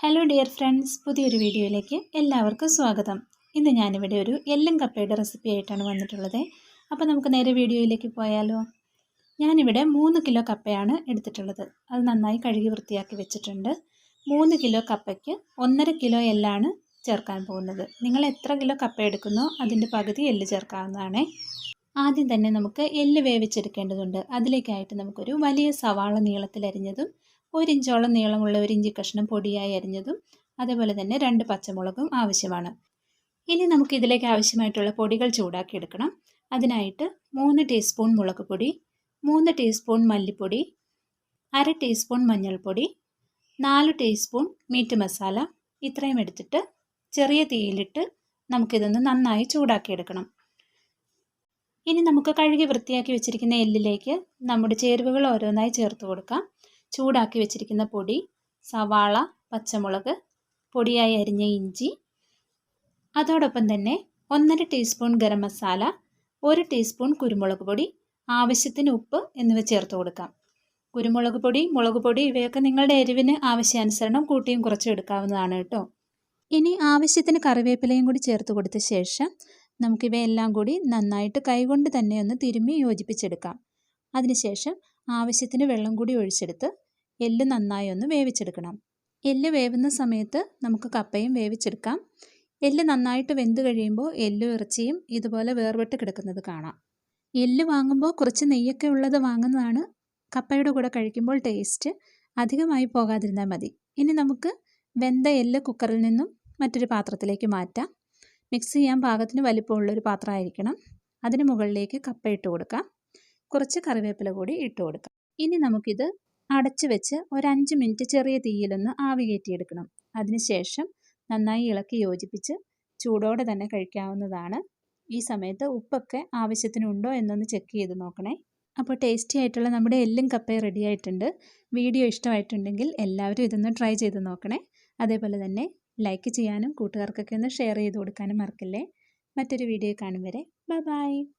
Hello dear friends പുതിയൊരു വീഡിയോയിലേക്ക് എല്ലാവർക്കും സ്വാഗതം. ഇന്ന് ഞാനിവിടെ ഒരു എല്ലും കപ്പയുടെ റെസിപ്പി ആയിട്ടാണ് വന്നിട്ടുള്ളത്. അപ്പോൾ നമുക്ക് നേരെ വീഡിയോയിലേക്ക് പോയാലോ? ഞാനിവിടെ മൂന്ന് കിലോ കപ്പയാണ് എടുത്തിട്ടുള്ളത്. അത് നന്നായി കഴുകി വൃത്തിയാക്കി വെച്ചിട്ടുണ്ട്. മൂന്ന് കിലോ കപ്പയ്ക്ക് ഒന്നര കിലോ എല്ലാണ് ചേർക്കാൻ പോകുന്നത്. നിങ്ങൾ എത്ര കിലോ കപ്പ എടുക്കുന്നോ അതിന്റെ പകുതി എല്ല് ചേർക്കാവുന്നതാണ്. ആദ്യം തന്നെ നമുക്ക് എല്ല് വേവിച്ചെടുക്കേണ്ടതുണ്ട്. അതിലേക്കായിട്ട് നമുക്കൊരു വലിയ സവാള നീളത്തിലരിഞ്ഞതും ഒരു ഇഞ്ചോളം നീളമുള്ള ഒരു ഇഞ്ചി കഷ്ണം പൊടിയായി അരിഞ്ഞതും അതേപോലെ തന്നെ രണ്ട് പച്ചമുളകും ആവശ്യമാണ്. ഇനി നമുക്ക് ഇതിലേക്ക് ആവശ്യമായിട്ടുള്ള പൊടികൾ ചൂടാക്കി എടുക്കണം അതിനായിട്ട് മൂന്ന് ടീസ്പൂൺ മുളക് പൊടി മൂന്ന് ടീസ്പൂൺ മല്ലിപ്പൊടി അര ടീസ്പൂൺ മഞ്ഞൾപ്പൊടി നാല് ടീസ്പൂൺ മീറ്റ് മസാല ഇത്രയും എടുത്തിട്ട് ചെറിയ തീയിലിട്ട് നമുക്കിതൊന്ന് നന്നായി ചൂടാക്കിയെടുക്കണം. ഇനി നമുക്ക് കഴുകി വൃത്തിയാക്കി വെച്ചിരിക്കുന്ന എല്ലിലേക്ക് നമ്മുടെ ചേരുവകൾ ഓരോന്നായി ചേർത്ത് കൊടുക്കാം. ചൂടാക്കി വെച്ചിരിക്കുന്ന പൊടി സവാള പച്ചമുളക് പൊടിയായി അരിഞ്ഞ ഇഞ്ചി. അതോടൊപ്പം തന്നെ ഒന്നര ടീസ്പൂൺ ഗരം മസാല ഒരു ടീസ്പൂൺ കുരുമുളക് പൊടി ആവശ്യത്തിന് ഉപ്പ് എന്നിവ ചേർത്ത് കൊടുക്കാം. കുരുമുളക് പൊടി മുളക് പൊടി ഇവയൊക്കെ നിങ്ങളുടെ എരിവിന് ആവശ്യാനുസരണം കൂട്ടിയും കുറച്ചും എടുക്കാവുന്നതാണ് കേട്ടോ. ഇനി ആവശ്യത്തിന് കറിവേപ്പിലയും കൂടി ചേർത്ത് കൊടുത്ത ശേഷം നമുക്കിവയെല്ലാം കൂടി നന്നായിട്ട് കൈകൊണ്ട് തന്നെ ഒന്ന് തിരുമ്മി യോജിപ്പിച്ചെടുക്കാം. അതിനുശേഷം ആവശ്യത്തിന് വെള്ളം കൂടി ഒഴിച്ചെടുത്ത് എല്ല് നന്നായി ഒന്ന് വേവിച്ചെടുക്കണം. എല്ല് വേവുന്ന സമയത്ത് നമുക്ക് കപ്പയും വേവിച്ചെടുക്കാം. എല്ല് നന്നായിട്ട് വെന്ത് കഴിയുമ്പോൾ എല്ലും ഇറച്ചിയും ഇതുപോലെ വേർപെട്ട് കിടക്കുന്നത് കാണാം. എല്ല് വാങ്ങുമ്പോൾ കുറച്ച് നെയ്യൊക്കെ ഉള്ളത് വാങ്ങുന്നതാണ്. കപ്പയുടെ കൂടെ കഴിക്കുമ്പോൾ ടേസ്റ്റ് അധികമായി പോകാതിരുന്നാൽ മതി. ഇനി നമുക്ക് വെന്ത എല്ല് കുക്കറിൽ നിന്നും മറ്റൊരു പാത്രത്തിലേക്ക് മാറ്റാം. മിക്സ് ചെയ്യാൻ പാകത്തിന് വലിപ്പമുള്ളൊരു പാത്രമായിരിക്കണം. അതിന് മുകളിലേക്ക് കപ്പ ഇട്ട് കൊടുക്കാം. കുറച്ച് കറിവേപ്പില കൂടി ഇട്ട് കൊടുക്കാം. ഇനി നമുക്കിത് അടച്ചു വെച്ച് ഒരു അഞ്ച് മിനിറ്റ് ചെറിയ തീയിലൊന്ന് ആവി കയറ്റിയെടുക്കണം. അതിനുശേഷം നന്നായി ഇളക്കി യോജിപ്പിച്ച് ചൂടോടെ തന്നെ കഴിക്കാവുന്നതാണ്. ഈ സമയത്ത് ഉപ്പൊക്കെ ആവശ്യത്തിനുണ്ടോ എന്നൊന്ന് ചെക്ക് ചെയ്ത് നോക്കണേ. അപ്പോൾ ടേസ്റ്റി ആയിട്ടുള്ള നമ്മുടെ എല്ലും കപ്പ റെഡി ആയിട്ടുണ്ട്. വീഡിയോ ഇഷ്ടമായിട്ടുണ്ടെങ്കിൽ എല്ലാവരും ഇതൊന്ന് ട്രൈ ചെയ്ത് നോക്കണേ. അതേപോലെ തന്നെ ലൈക്ക് ചെയ്യാനും കൂട്ടുകാർക്കൊക്കെ ഒന്ന് ഷെയർ ചെയ്ത് കൊടുക്കാനും മറക്കല്ലേ. മറ്റൊരു വീഡിയോ കാണും വരെ. ബൈ